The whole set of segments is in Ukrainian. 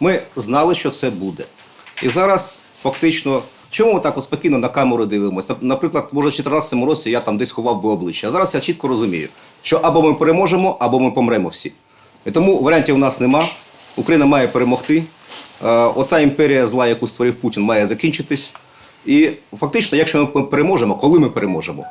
Ми знали, що це буде. І зараз фактично, чому ми так от спокійно на камеру дивимося? Наприклад, може, в 2014 році я там десь ховав би обличчя. А зараз я чітко розумію, що або ми переможемо, або ми помремо всі. І тому варіантів у нас нема. Україна має перемогти. Е, Ота імперія зла, яку створив Путін, має закінчитись. І фактично, якщо ми переможемо, коли ми переможемо,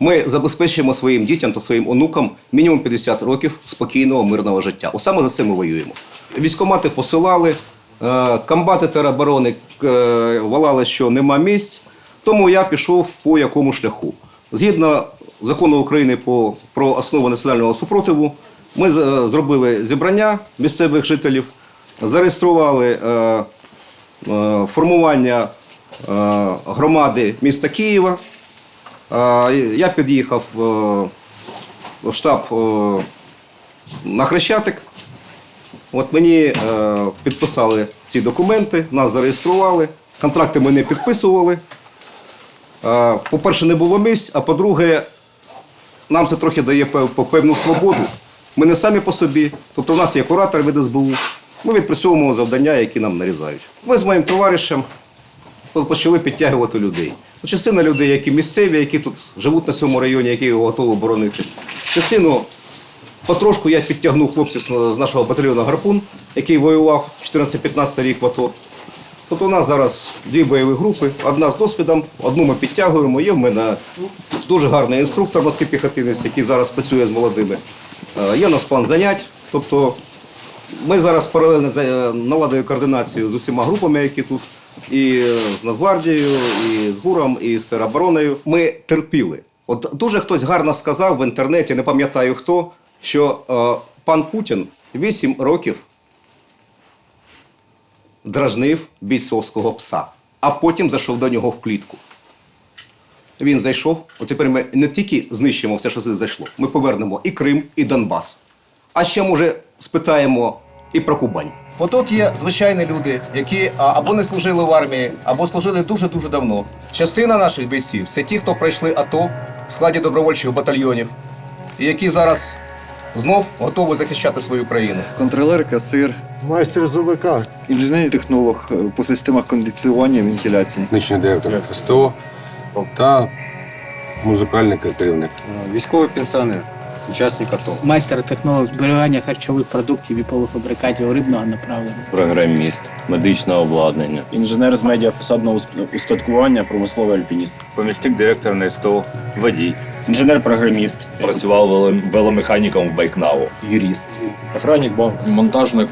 ми забезпечуємо своїм дітям та своїм онукам мінімум 50 років спокійного мирного життя. О, саме за це ми воюємо. Військомати посилали, е, комбати тероборони е, волали, що нема місць. Тому я пішов по якому шляху. Згідно закону України про основу національного супротиву, ми зробили зібрання місцевих жителів, зареєстрували е, е, формування е, громади міста Києва. Е, Я під'їхав е, в штаб е, на Хрещатик. От мені е, підписали ці документи, нас зареєстрували, контракти ми не підписували. Е, По-перше, не було місць, а по-друге, нам це трохи дає певну свободу. Ми не самі по собі, тобто в нас є куратор від СБУ. Ми відпрацьовуємо завдання, які нам нарізають. Ми з моїм товаришем почали підтягувати людей. Частина людей, які місцеві, які тут живуть на цьому районі, які його готові боронити. Частину потрошку я підтягнув хлопців з нашого батальйону Гарпун, який воював 14-15 рік в АТО. Тобто у нас зараз дві бойові групи, одна з досвідом, одну ми підтягуємо. Є в мене дуже гарний інструктор морський піхотинець, який зараз працює з молодими. Е, Є у нас план занять. Тобто ми зараз паралельно наладили координацію з усіма групами, які тут, і з Нацгвардією, і з ГУРом, і з теробороною. Ми терпіли. От дуже хтось гарно сказав в інтернеті, не пам'ятаю хто, що е, пан Путін 8 років дражнив бійцовського пса, а потім зайшов до нього в клітку. Він зайшов, от тепер ми не тільки знищимо все, що сюди зайшло, ми повернемо і Крим, і Донбас. А ще, може, спитаємо і про Кубань. Отут є звичайні люди, які або не служили в армії, або служили дуже-дуже давно. Частина наших бійців це ті, хто пройшли АТО в складі добровольчих батальйонів, які зараз знов готові захищати свою країну. Контролер, касир, Майстер ЗВК. інженерний технолог е, по системах кондиціювання, вентиляції. технічний директор СТО та музикальний керівник. Військовий пенсіонер, учасник АТО. майстер-технолог зберігання харчових продуктів і полуфабрикатів рибного направлення. програміст, медичне обладнання. інженер з медіафасадного ус- устаткування, промисловий альпініст, Помічник директора на СТО, водій. Інженер-програміст, Працював вело- веломеханіком в Байкнаву. Юрист. охранник банку. монтажник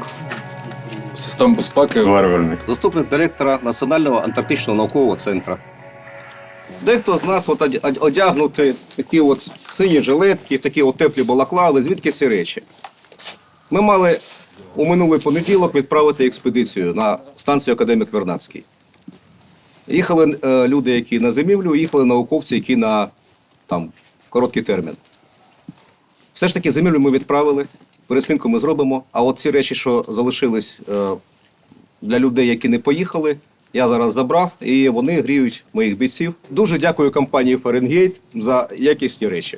систем безпеки. Зварювальник. заступник директора Національного антарктичного наукового центру. Дехто з нас от одя- од- одягнути такі от сині жилетки, такі от теплі балаклави, звідки ці речі. Ми мали у минулий понеділок відправити експедицію на станцію Академік Вернадський. Їхали е, люди, які на зимівлю, їхали науковці, які на там, короткий термін. Все ж таки, землю ми відправили, пересвінку ми зробимо, а от ці речі, що залишились е, для людей, які не поїхали. Я зараз забрав, і вони гріють моїх бійців. Дуже дякую компанії Фаренгейт за якісні речі.